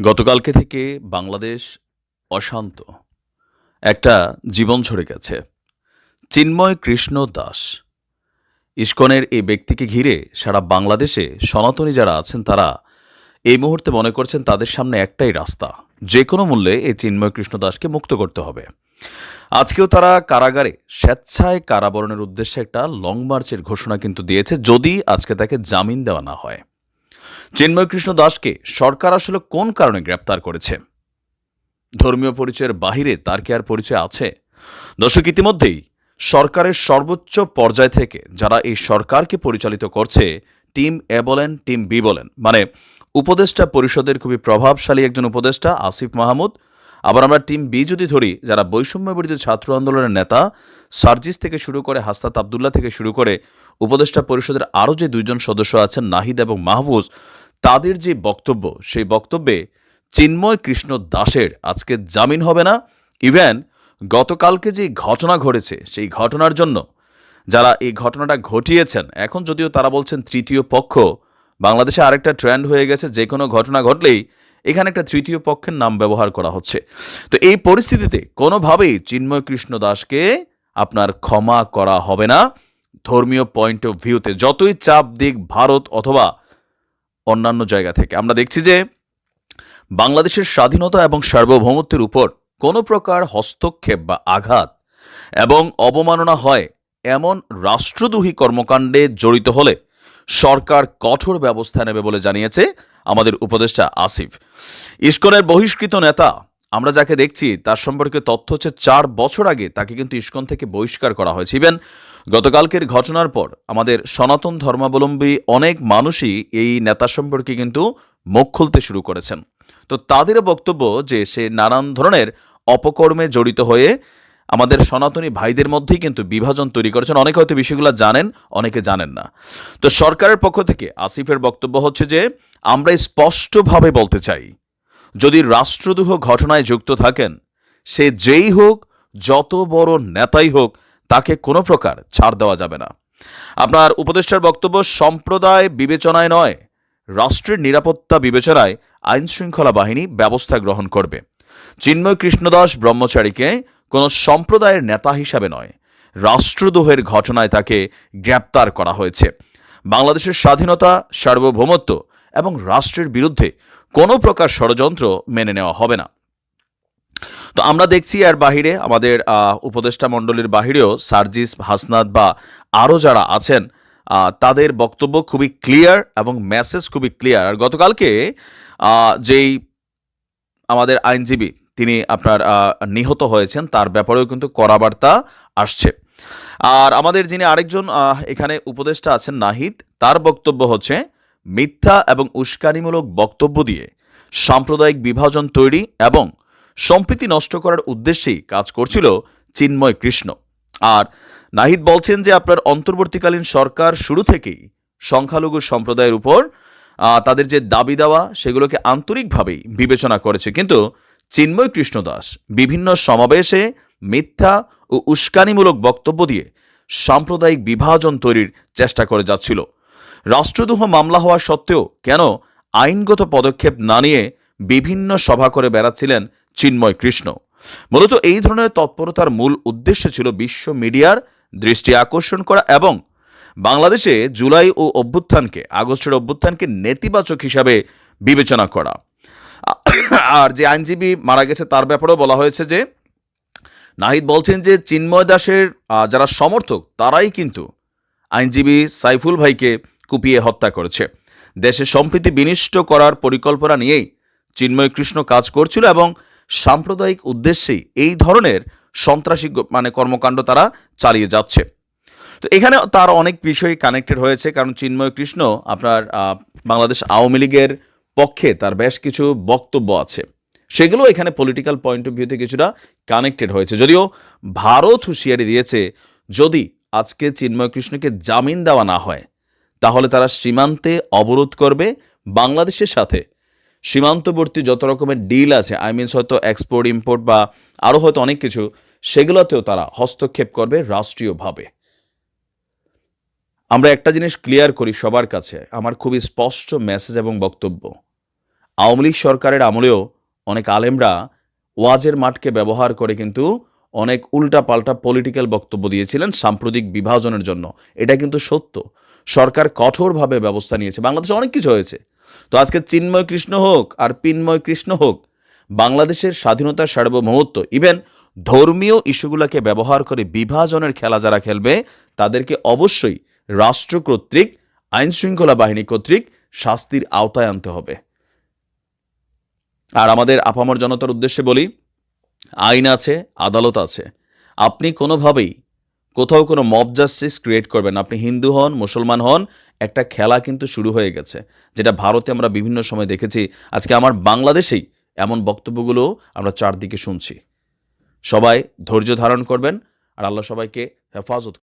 গতকালকে থেকে বাংলাদেশ অশান্ত। একটা জীবন ছড়ে গেছে। চিন্ময় কৃষ্ণ দাস। ইস্কনের এই ব্যক্তিকে ঘিরে সারা বাংলাদেশে সনাতনী যারা আছেন, তারা এই মুহূর্তে মনে করছেন তাদের সামনে একটাই রাস্তা। যে কোনো মূল্যে এই চিন্ময় কৃষ্ণ দাসকে মুক্ত করতে হবে। আজকেও তারা কারাগারে স্বেচ্ছায় কারাবরণের উদ্দেশ্যে একটা লং মার্চের ঘোষণা কিন্তু দিয়েছে, যদি আজকে তাকে জামিন দেওয়া না হয়। চিন্ময় কৃষ্ণ দাসকে সরকার আসলে কোন কারণে গ্রেপ্তার করেছে? ধর্মীয় পরিচয়ের বাহিরে তার কি আর পরিচয় আছে? দর্শক, ইতিমধ্যেই সরকারের সর্বোচ্চ পর্যায় থেকে যারা এই সরকারকে পরিচালিত করছে, টিম এ বলেন, টিম বি বলেন মানে উপদেষ্টা পরিষদের খুবই প্রভাবশালী একজন উপদেষ্টা, আসিফ মাহমুদ। আবার আমরা টিম বি যদি ধরি, যারা বৈষম্য বিরোধী ছাত্র আন্দোলনের নেতা, সার্জিস থেকে শুরু করে হাস্তাত আবদুল্লাহ থেকে শুরু করে উপদেষ্টা পরিষদের আরও যে দুইজন সদস্য আছেন নাহিদ এবং মাহফুজ, তাদের যে বক্তব্য, সেই বক্তব্যে চিন্ময় কৃষ্ণ দাসের আজকে জামিন হবে না। ইভেন গতকালকে যে ঘটনা ঘটেছে, সেই ঘটনার জন্য যারা এই ঘটনাটা ঘটিয়েছেন, এখন যদিও তারা বলছেন তৃতীয় পক্ষ, বাংলাদেশে আরেকটা ট্রেন্ড হয়ে গেছে, যে কোনো ঘটনা ঘটলেই এখানে একটা তৃতীয় পক্ষের নাম ব্যবহার করা হচ্ছে। তো এই পরিস্থিতিতে কোনোভাবেই চিন্ময় কৃষ্ণ দাসকে আপনার ক্ষমা করা হবে না। ধর্মীয় পয়েন্ট অফ ভিউতে যতই চাপ দিক ভারত অথবা অন্যান্য জায়গা থেকে, আমরা দেখছি যে বাংলাদেশের স্বাধীনতা এবং সার্বভৌমত্বের উপর কোনো প্রকার হস্তক্ষেপ বা আঘাত এবং অবমাননা হয় এমন রাষ্ট্রদ্রোহী কর্মকাণ্ডে জড়িত হলে সরকার কঠোর ব্যবস্থা নেবে বলে জানিয়েছে আমাদের উপদেষ্টা আসিফ। ইস্কনের বহিষ্কৃত নেতা আমরা যাকে দেখছি, তার সম্পর্কে তথ্য হচ্ছে চার বছর আগে তাকে কিন্তু ইস্কন থেকে বহিষ্কার করা হয়েছে। ইভেন গতকালকের ঘটনার পর আমাদের সনাতন ধর্মাবলম্বী অনেক মানুষই এই নেতা সম্পর্কে কিন্তু মুখ খুলতে শুরু করেছেন। তো তাদের বক্তব্য যে সে নানান ধরনের অপকর্মে জড়িত হয়ে আমাদের সনাতনী ভাইদের মধ্যেই কিন্তু বিভাজন তৈরি করেছেন। অনেকে হয়তো বিষয়গুলো জানেন, অনেকে জানেন না। তো সরকারের পক্ষ থেকে আসিফের বক্তব্য হচ্ছে যে, আমরা স্পষ্টভাবে বলতে চাই যদি রাষ্ট্রদ্রোহ ঘটনায় যুক্ত থাকেন, সে যেই হোক, যত বড় নেতাই হোক, তাকে কোনো প্রকার ছাড় দেওয়া যাবে না। আপনার উপদেষ্টার বক্তব্য সম্প্রদায় বিবেচনায় নয়, রাষ্ট্রের নিরাপত্তা বিবেচনায় আইন শৃঙ্খলা বাহিনী ব্যবস্থা গ্রহণ করবে। চিন্ময় কৃষ্ণদাস ব্রহ্মচারীকে কোনো সম্প্রদায়ের নেতা হিসাবে নয় রাষ্ট্রদ্রোহের ঘটনায় তাকে গ্রেপ্তার করা হয়েছে। বাংলাদেশের স্বাধীনতা, সার্বভৌমত্ব এবং রাষ্ট্রের বিরুদ্ধে কোনো প্রকার ষড়যন্ত্র মেনে নেওয়া হবে না। তো আমরা দেখছি এর বাহিরে আমাদের উপদেষ্টা মণ্ডলীর বাহিরেও সার্জিস হাসনাদ বা আরও যারা আছেন তাদের বক্তব্য খুবই ক্লিয়ার এবং মেসেজ খুবই ক্লিয়ার। আর গতকালকে যেই আমাদের আইনজীবী, তিনি আপনার নিহত হয়েছেন, তার ব্যাপারেও কিন্তু কড়া বার্তা আসছে। আর আমাদের যিনি আরেকজন এখানে উপদেষ্টা আছেন, নাহিদ, তার বক্তব্য হচ্ছে মিথ্যা এবং উস্কানিমূলক বক্তব্য দিয়ে সাম্প্রদায়িক বিভাজন তৈরি এবং সম্প্রীতি নষ্ট করার উদ্দেশ্যেই কাজ করছিল চিন্ময় কৃষ্ণ। আর নাহিদ বলছেন যে, আপনার অন্তর্বর্তীকালীন সরকার শুরু থেকেই সংখ্যালঘু সম্প্রদায়ের উপর তাদের যে দাবি দেওয়া, সেগুলোকে আন্তরিকভাবেই বিবেচনা করেছে। কিন্তু চিন্ময় কৃষ্ণ দাস বিভিন্ন সমাবেশে মিথ্যা ও উস্কানিমূলক বক্তব্য দিয়ে সাম্প্রদায়িক বিভাজন তৈরির চেষ্টা করে যাচ্ছিল। রাষ্ট্রদ্রোহ মামলা হওয়া সত্ত্বেও কেন আইনগত পদক্ষেপ না নিয়ে বিভিন্ন সভা করে বেড়াচ্ছিলেন চিন্ময় কৃষ্ণ? মূলত এই ধরনের তৎপরতার মূল উদ্দেশ্য ছিল বিশ্ব মিডিয়ার দৃষ্টি আকর্ষণ করা এবং বাংলাদেশে জুলাই ও অভ্যুত্থানকে, আগস্টের অভ্যুত্থানকে নেতিবাচক হিসাবে বিবেচনা করা। আর যে আইনজীবী মারা গেছে তার ব্যাপারেও বলা হয়েছে যে, নাহিদ বলছেন যে চিন্ময় দাসের যারা সমর্থক তারাই কিন্তু আইনজীবী সাইফুল ভাইকে কুপিয়ে হত্যা করেছে। দেশে সম্প্রীতি বিনিষ্ট করার পরিকল্পনা নিয়েই চিন্ময় কৃষ্ণ কাজ করছিল এবং সাম্প্রদায়িক উদ্দেশ্যেই এই ধরনের সন্ত্রাসী মানে কর্মকাণ্ড তারা চালিয়ে যাচ্ছে। তো এখানে তার অনেক বিষয় কানেক্টেড হয়েছে, কারণ চিন্ময় কৃষ্ণ আপনার বাংলাদেশ আওয়ামী লীগের পক্ষে তার বেশ কিছু বক্তব্য আছে। সেগুলো এখানে পলিটিক্যাল পয়েন্ট অফ ভিউতে কিছুটা কানেক্টেড হয়েছে। যদিও ভারত হুঁশিয়ারি দিয়েছে, যদি আজকে চিন্ময় কৃষ্ণকে জামিন দেওয়া না হয় তাহলে তারা সীমান্তে অবরোধ করবে বাংলাদেশের সাথে। সীমান্তবর্তী যত রকমের ডিল আছে আই মিনস হয়তো এক্সপোর্ট ইম্পোর্ট বা আরও হয়তো অনেক কিছু, সেগুলোতেও তারা হস্তক্ষেপ করবে রাষ্ট্রীয়ভাবে। আমরা একটা জিনিস ক্লিয়ার করি সবার কাছে, আমার খুবই স্পষ্ট মেসেজ এবং বক্তব্য। আওয়ামী লীগ সরকারের আমলেও অনেক আলেমরা ওয়াজের মাঠকে ব্যবহার করে কিন্তু অনেক উল্টা পাল্টা পলিটিক্যাল বক্তব্য দিয়েছিলেন সাম্প্রতিক বিভাজনের জন্য। এটা কিন্তু সত্য। সরকার কঠোরভাবে ব্যবস্থা নিয়েছে। বাংলাদেশে অনেক কিছু হয়েছে। তো আজকে চিন্ময় কৃষ্ণ হোক আর পিন্ময় কৃষ্ণ হোক, বাংলাদেশের স্বাধীনতার সার্বভৌমত্ব, ইভেন ধর্মীয় ইস্যুগুলোকে ব্যবহার করে বিভাজনের খেলা যারা খেলবে, তাদেরকে অবশ্যই রাষ্ট্র কর্তৃক, আইনশৃঙ্খলা বাহিনী কর্তৃক শাস্তির আওতায় আনতে হবে। আর আমাদের আপামর জনতার উদ্দেশ্যে বলি, আইন আছে, আদালত আছে। আপনি কোনোভাবেই কোথাও কোনো মব জাস্টিস ক্রিয়েট করবেন আপনি হিন্দু হন, মুসলমান হন, একটা খেলা কিন্তু শুরু হয়ে গেছে, যেটা ভারতে আমরা বিভিন্ন সময় দেখেছি। আজকে আমার বাংলাদেশেই এমন বক্তব্যগুলো আমরা চারদিকে শুনছি। সবাই ধৈর্য ধারণ করবেন, আর আল্লাহ সবাইকে হেফাজত